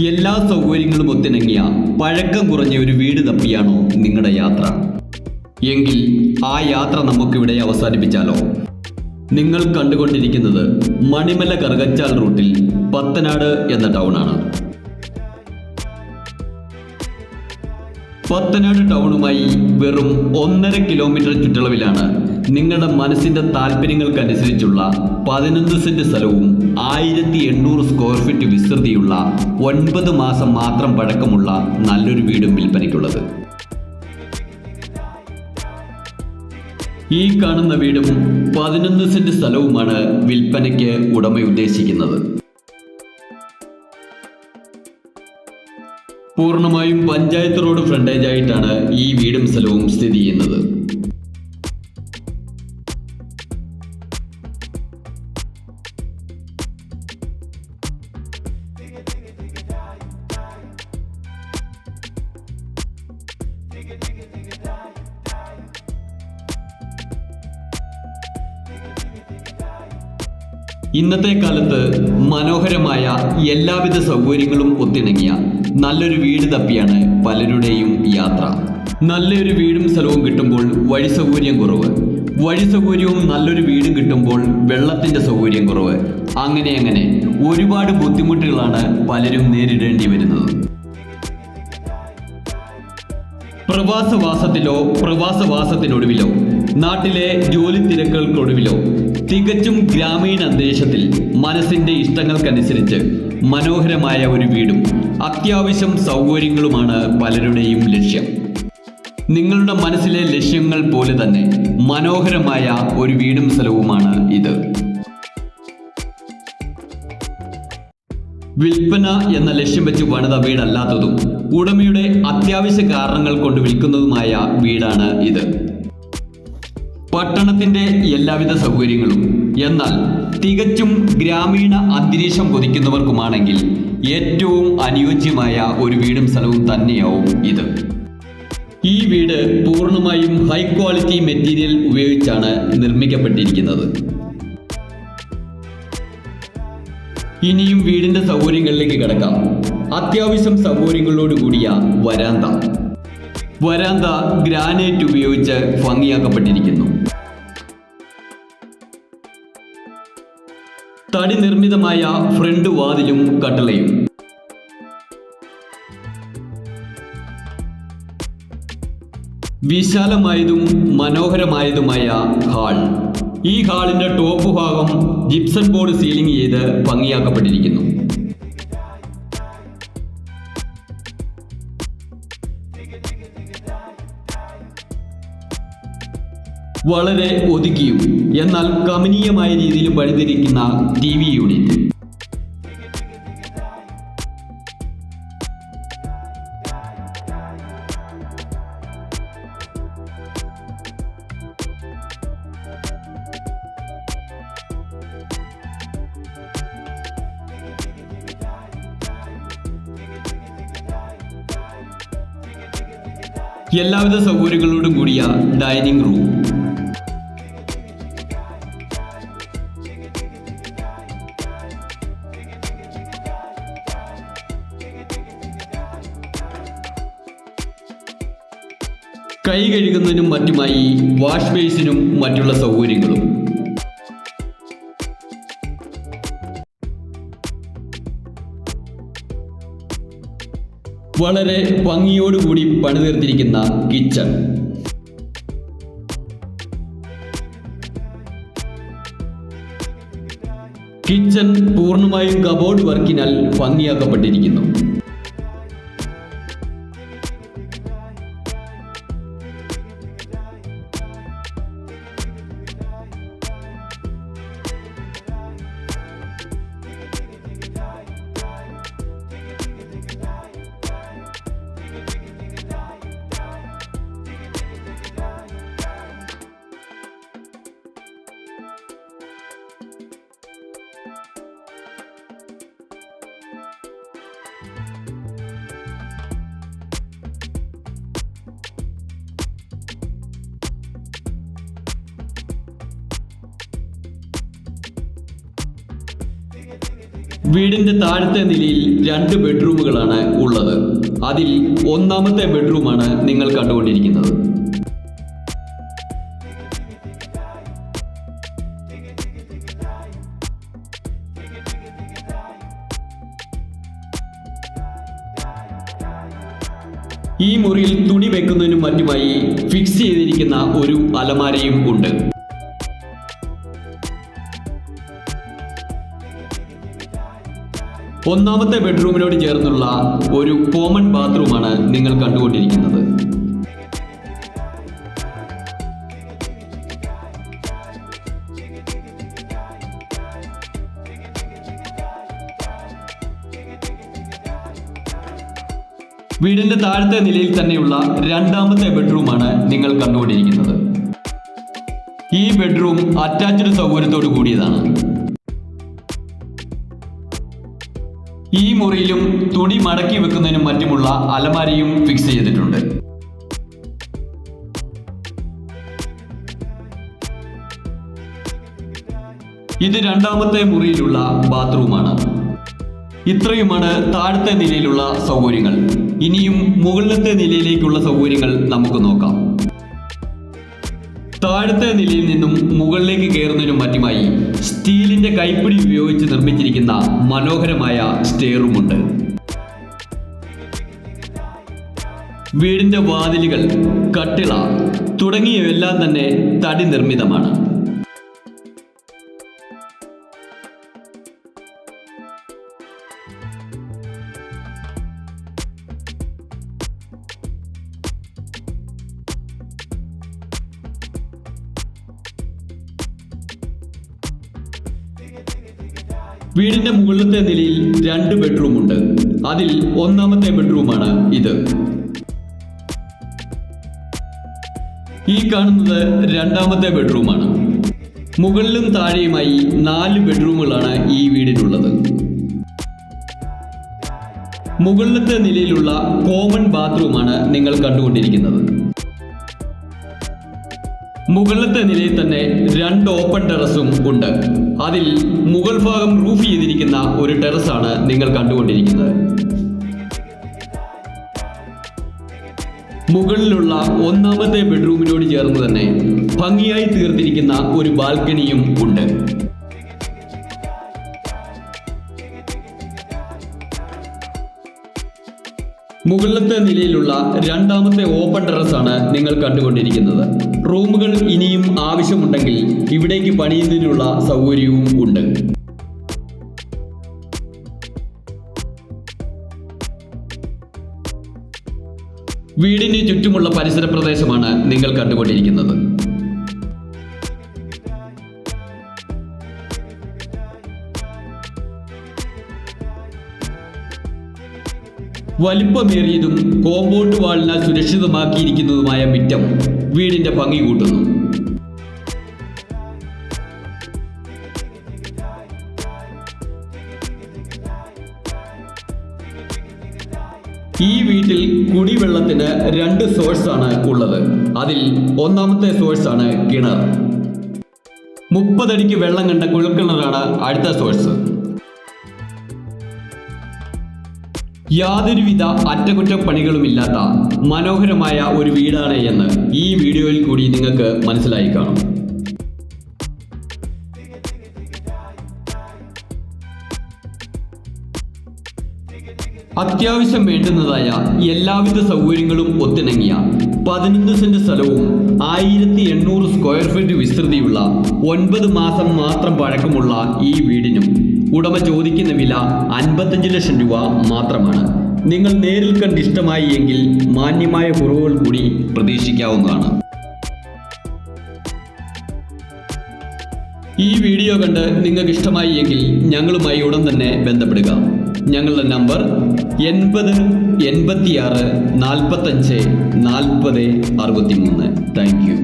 എല്ലാ സൗകര്യങ്ങളും ഒത്തിണങ്ങിയ പഴക്കം കുറഞ്ഞ ഒരു വീട് തപ്പിയാണോ നിങ്ങളുടെ യാത്ര? എങ്കിൽ ആ യാത്ര നമുക്കിവിടെ അവസാനിപ്പിച്ചാലോ? നിങ്ങൾ കണ്ടുകൊണ്ടിരിക്കുന്നത് മണിമല കറുകച്ചാൽ റൂട്ടിൽ പത്തനാട് എന്ന ടൗണാണ്. പത്തനാട് ടൗണുമായി വെറും ഒന്നര കിലോമീറ്റർ ചുറ്റളവിലാണ് നിങ്ങളുടെ മനസ്സിന്റെ താല്പര്യങ്ങൾക്കനുസരിച്ചുള്ള പതിനൊന്ന് സെന്റ് സ്ഥലവും ആയിരത്തി എണ്ണൂറ് സ്ക്വയർ ഫീറ്റ് വിസ്തൃതിയുള്ള ഒൻപത് മാസം മാത്രം പഴക്കമുള്ള നല്ലൊരു വീടും വിൽപ്പനയ്ക്കുള്ളത്. ഈ കാണുന്ന വീടും പതിനൊന്ന് സെന്റ് സ്ഥലവുമാണ് വിൽപ്പനയ്ക്ക് ഉടമ ഉദ്ദേശിക്കുന്നത്. പൂർണമായും പഞ്ചായത്ത് റോഡ് ഫ്രണ്ടേജായിട്ടാണ് ഈ വീടും സ്ഥലവും സ്ഥിതി ചെയ്യുന്നത്. ഇന്നത്തെ കാലത്ത് മനോഹരമായ എല്ലാവിധ സൗകര്യങ്ങളും ഒത്തിണങ്ങിയ നല്ലൊരു വീട് തപ്പിയാണ് പലരുടെയും യാത്ര. നല്ലൊരു വീടും സ്ഥലവും കിട്ടുമ്പോൾ വഴി സൗകര്യം കുറവ്. വഴി സൗകര്യവും നല്ലൊരു വീടും കിട്ടുമ്പോൾ വെള്ളത്തിന്റെ സൗകര്യം കുറവ്. അങ്ങനെ അങ്ങനെ ഒരുപാട് ബുദ്ധിമുട്ടുകളാണ് പലരും നേരിടേണ്ടി വരുന്നത്. പ്രവാസവാസത്തിലോ പ്രവാസവാസത്തിനൊടുവിലോ നാട്ടിലെ ജോലി തിരക്കുകൾക്കൊടുവിലോ തികച്ചും ഗ്രാമീണ അന്തരീക്ഷത്തിൽ മനസ്സിന്റെ ഇഷ്ടങ്ങൾക്കനുസരിച്ച് മനോഹരമായ ഒരു വീടും അത്യാവശ്യം സൗകര്യങ്ങളുമാണ് പലരുടെയും ലക്ഷ്യം. നിങ്ങളുടെ മനസ്സിലെ ലക്ഷ്യങ്ങൾ പോലെ തന്നെ മനോഹരമായ ഒരു വീടും സ്ഥലവുമാണ് ഇത്. വിൽപ്പന എന്ന ലക്ഷ്യം വെച്ച് പണിത വീടല്ലാത്തതും ഉടമയുടെ അത്യാവശ്യ കാരണങ്ങൾ കൊണ്ട് വിൽക്കുന്നതുമായ വീടാണ് ഇത്. പട്ടണത്തിന്റെ എല്ലാവിധ സൗകര്യങ്ങളും എന്നാൽ തികച്ചും ഗ്രാമീണ അന്തരീക്ഷം കൊതിക്കുന്നവർക്കുമാണെങ്കിൽ ഏറ്റവും അനുയോജ്യമായ ഒരു വീടും സ്ഥലവും തന്നെയാവും ഇത്. ഈ വീട് പൂർണമായും ഹൈ ക്വാളിറ്റി മെറ്റീരിയൽ ഉപയോഗിച്ചാണ് നിർമ്മിക്കപ്പെട്ടിരിക്കുന്നത്. ഇനിയും വീടിന്റെ സൗകര്യങ്ങളിലേക്ക് കിടക്കാം. അത്യാവശ്യം സൗകര്യങ്ങളോട് കൂടിയ വരാന്ത. വരാന്ത ഗ്രാനൈറ്റ് ഉപയോഗിച്ച് ഭംഗിയാക്കപ്പെട്ടിരിക്കുന്നു. തടി നിർമ്മിതമായ ഫ്രണ്ട് വാതിലും കട്ടളയും വിശാലമായതും മനോഹരമായതുമായ ഹാൾ. ഈ ഹാളിന്റെ ടോപ്പ് ഭാഗം ജിപ്സൺ ബോർഡ് സീലിംഗ് ചെയ്ത് ഭംഗിയാക്കപ്പെട്ടിരിക്കുന്നു. വളരെ ഒതുക്കിയും എന്നാൽ കമനീയമായ രീതിയിലും വഴിതിരിക്കുന്ന ടി വി യൂണിറ്റ്. എല്ലാവിധ സൗകര്യങ്ങളോടും കൂടിയ ഡൈനിങ് റൂം. കൈ കഴുകുന്നതിനും മറ്റുമായി വാഷ് ബേസിനും മറ്റുള്ള സൗകര്യങ്ങളും. വളരെ ഭംഗിയോടുകൂടി പണിതീർത്തിരിക്കുന്ന കിച്ചൺ. കിച്ചൺ പൂർണമായും കബോർഡ് വർക്കിനാൽ ഭംഗിയാക്കപ്പെട്ടിരിക്കുന്നു. വീടിന്റെ താഴത്തെ നിലയിൽ രണ്ട് ബെഡ്റൂമുകളാണ് ഉള്ളത്. അതിൽ ഒന്നാമത്തെ ബെഡ്റൂമാണ് നിങ്ങൾ കണ്ടുകൊണ്ടിരിക്കുന്നത്. ഈ മുറിയിൽ തുണി വെക്കുന്നതിനും മറ്റുമായി ഫിക്സ് ചെയ്തിരിക്കുന്ന ഒരു അലമാരയും ഉണ്ട്. ഒന്നാമത്തെ ബെഡ്റൂമിനോട് ചേർന്നുള്ള ഒരു കോമൺ ബാത്റൂമാണ് നിങ്ങൾ കണ്ടുകൊണ്ടിരിക്കുന്നത്. വീടിന്റെ താഴത്തെ നിലയിൽ തന്നെയുള്ള രണ്ടാമത്തെ ബെഡ്റൂമാണ് നിങ്ങൾ കണ്ടുകൊണ്ടിരിക്കുന്നത്. ഈ ബെഡ്റൂം അറ്റാച്ച്ഡ് സൗകര്യത്തോടു കൂടിയതാണ്. ഈ മുറിയിലും തുണി മടക്കി വെക്കുന്നതിനും മറ്റുമുള്ള അലമാരിയും ഫിക്സ് ചെയ്തിട്ടുണ്ട്. ഇത് രണ്ടാമത്തെ മുറിയിലുള്ള ബാത്റൂമാണ്. ഇത്രയുമാണ് താഴത്തെ നിലയിലുള്ള സൗകര്യങ്ങൾ. ഇനിയും മുകളിലത്തെ നിലയിലേക്കുള്ള സൗകര്യങ്ങൾ നമുക്ക് നോക്കാം. താഴത്തെ നിലയിൽ നിന്നും മുകളിലേക്ക് കയറുന്നതിനും മറ്റുമായി സ്റ്റീലിന്റെ കൈപ്പിടി ഉപയോഗിച്ച് നിർമ്മിച്ചിരിക്കുന്ന മനോഹരമായ സ്റ്റെയറുമുണ്ട് വീടിന്റെ വാതിലുകൾ കട്ടിള തുടങ്ങിയവയെല്ലാം തന്നെ തടി നിർമ്മിതമാണ്. വീടിന്റെ മുകളിലത്തെ നിലയിൽ രണ്ട് ബെഡ്റൂം ഉണ്ട്. അതിൽ ഒന്നാമത്തെ ബെഡ്റൂമാണ് ഇത്. ഈ കാണുന്നത് രണ്ടാമത്തെ ബെഡ്റൂമാണ് മുകളിലും താഴെയുമായി നാല് ബെഡ്റൂമുകളാണ് ഈ വീടിനുള്ളത്. മുകളിലത്തെ നിലയിലുള്ള കോമൺ ബാത്റൂമാണ് നിങ്ങൾ കണ്ടുകൊണ്ടിരിക്കുന്നത്. മുകളിലത്തെ നിലയിൽ തന്നെ രണ്ട് ഓപ്പൺ ടെറസും ഉണ്ട്. അതിൽ മുകൾ ഭാഗം റൂഫ് ചെയ്തിരിക്കുന്ന ഒരു ടെറസാണ് നിങ്ങൾ കണ്ടുകൊണ്ടിരിക്കുന്നത്. മുകളിലുള്ള ഒന്നാമത്തെ ബെഡ്റൂമിനോട് ചേർന്ന് തന്നെ ഭംഗിയായി തീർത്തിരിക്കുന്ന ഒരു ബാൽക്കണിയും ഉണ്ട്. മുകളിലത്തെ നിലയിലുള്ള രണ്ടാമത്തെ ഓപ്പൺ ടെറസാണ് നിങ്ങൾ കണ്ടുകൊണ്ടിരിക്കുന്നത്. റൂമുകൾ ഇനിയും ആവശ്യമുണ്ടെങ്കിൽ ഇവിടേക്ക് പണിയുന്നതിനുള്ള സൗകര്യവും ഉണ്ട്. വീടിന് ചുറ്റുമുള്ള പരിസര പ്രദേശമാണ് നിങ്ങൾ കണ്ടുകൊണ്ടിരിക്കുന്നത്. വലിപ്പമേറിയതും കോമ്പൗണ്ട് വാളിനാൽ സുരക്ഷിതമാക്കിയിരിക്കുന്നതുമായ മിറ്റം വീടിന്റെ ഭംഗി കൂട്ടുന്നു. ഈ വീട്ടിൽ കുടിവെള്ളത്തിന് രണ്ട് സോഴ്സാണ് ഉള്ളത്. അതിൽ ഒന്നാമത്തെ സോഴ്സാണ് കിണർ. മുപ്പതടിക്ക് വെള്ളം കണ്ട കുഴൽക്കിണറാണ് അടുത്ത സോഴ്സ് യാതൊരുവിധ അറ്റകുറ്റപ്പണികളുമില്ലാത്ത മനോഹരമായ ഒരു വീടാണ് എന്ന് ഈ വീഡിയോയിൽ കൂടി നിങ്ങൾക്ക് മനസ്സിലായി കാണും. അത്യാവശ്യം വേണ്ടുന്നതായ എല്ലാവിധ സൗകര്യങ്ങളും ഒത്തിണങ്ങിയ പതിനൊന്ന് സെന്റ് സ്ഥലവും ആയിരത്തി എണ്ണൂറ് സ്ക്വയർ ഫീറ്റ് വിസ്തൃതിയുള്ള ഒൻപത് മാസം മാത്രം പഴക്കമുള്ള ഈ വീടിനും ഉടമ ചോദിക്കുന്ന വില അൻപത്തഞ്ച് ലക്ഷം രൂപ മാത്രമാണ്. നിങ്ങൾ നേരിൽ കണ്ട് ഇഷ്ടമായി എങ്കിൽ മാന്യമായ കുറവുകൾ കൂടി പ്രതീക്ഷിക്കാവുന്നതാണ്. ഈ വീഡിയോ കണ്ട് നിങ്ങൾക്ക് ഇഷ്ടമായി എങ്കിൽ ഞങ്ങളുമായി ഉടൻ തന്നെ ബന്ധപ്പെടുക. ഞങ്ങളുടെ നമ്പർ എൺപത് എൺപത്തിയാറ് നാൽപ്പത്തഞ്ച് നാൽപ്പത് അറുപത്തി മൂന്ന് താങ്ക് യു.